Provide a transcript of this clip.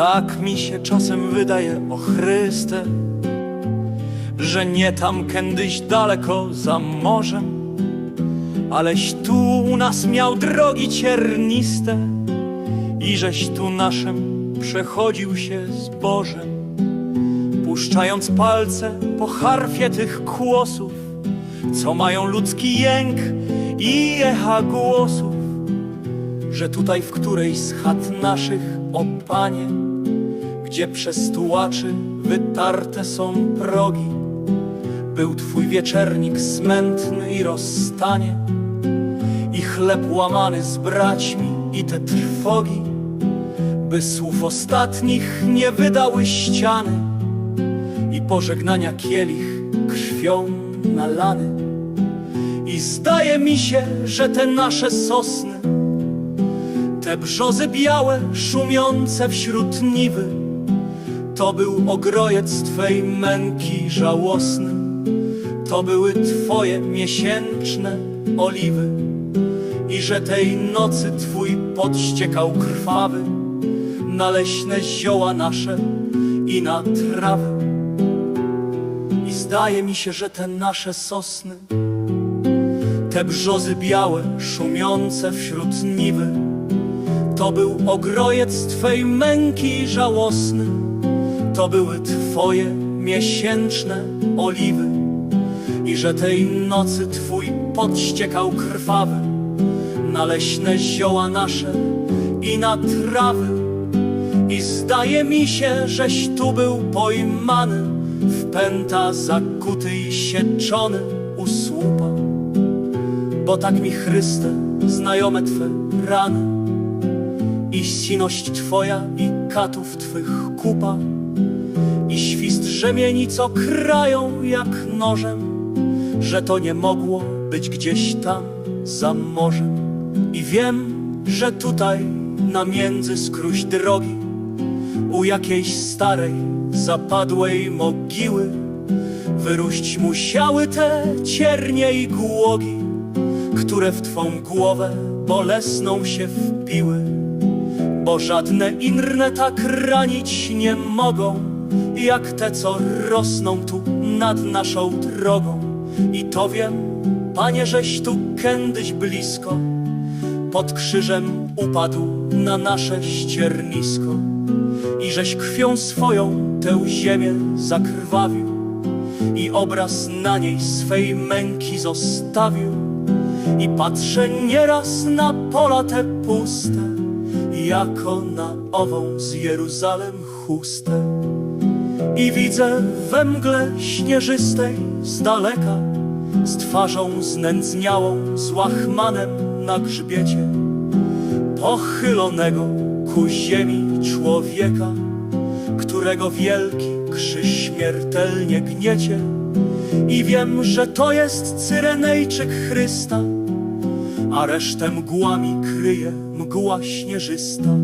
Tak mi się czasem wydaje, o Chryste, że nie tam kiedyś daleko za morzem, aleś tu u nas miał drogi cierniste i żeś tu naszym przechodził się z Bożem, puszczając palce po harfie tych kłosów, co mają ludzki jęk i echa głosów, że tutaj w którejś z chat naszych, o Panie, gdzie przez tułaczy wytarte są progi, był Twój wieczernik smętny i rozstanie i chleb łamany z braćmi i te trwogi, by słów ostatnich nie wydały ściany i pożegnania kielich krwią nalany. I zdaje mi się, że te nasze sosny, te brzozy białe, szumiące wśród niwy, to był ogrojec Twej męki żałosny, to były Twoje miesięczne oliwy. I że tej nocy Twój pot ściekał krwawy na leśne zioła nasze i na trawy. I zdaje mi się, że te nasze sosny, te brzozy białe, szumiące wśród niwy, to był ogrojec Twej męki żałosny, to były Twoje miesięczne oliwy i że tej nocy Twój pot ściekał krwawy na leśne zioła nasze i na trawy. I zdaje mi się, żeś tu był pojmany w pęta zakuty i sieczony u słupa. Bo tak mi Chryste, znajome Twe rany i siność Twoja i katów Twych kupa i świst rzemieni, co krają jak nożem, że to nie mogło być gdzieś tam za morzem. I wiem, że tutaj na między drogi u jakiejś starej, zapadłej mogiły wyróść musiały te ciernie i głogi, które w Twą głowę bolesną się wpiły, bo żadne inne tak ranić nie mogą, jak te, co rosną tu nad naszą drogą. I to wiem, Panie, żeś tu kiedyś blisko, pod krzyżem upadł na nasze ściernisko. I żeś krwią swoją tę ziemię zakrwawił i obraz na niej swej męki zostawił. I patrzę nieraz na pola te puste jako na ową z Jeruzalem chustę i widzę we mgle śnieżystej z daleka z twarzą znędzniałą, z łachmanem na grzbiecie pochylonego ku ziemi człowieka, którego wielki krzyż śmiertelnie gniecie. I wiem, że to jest Cyrenejczyk Chrysta, a resztę mgłami kryje mgła śnieżysta.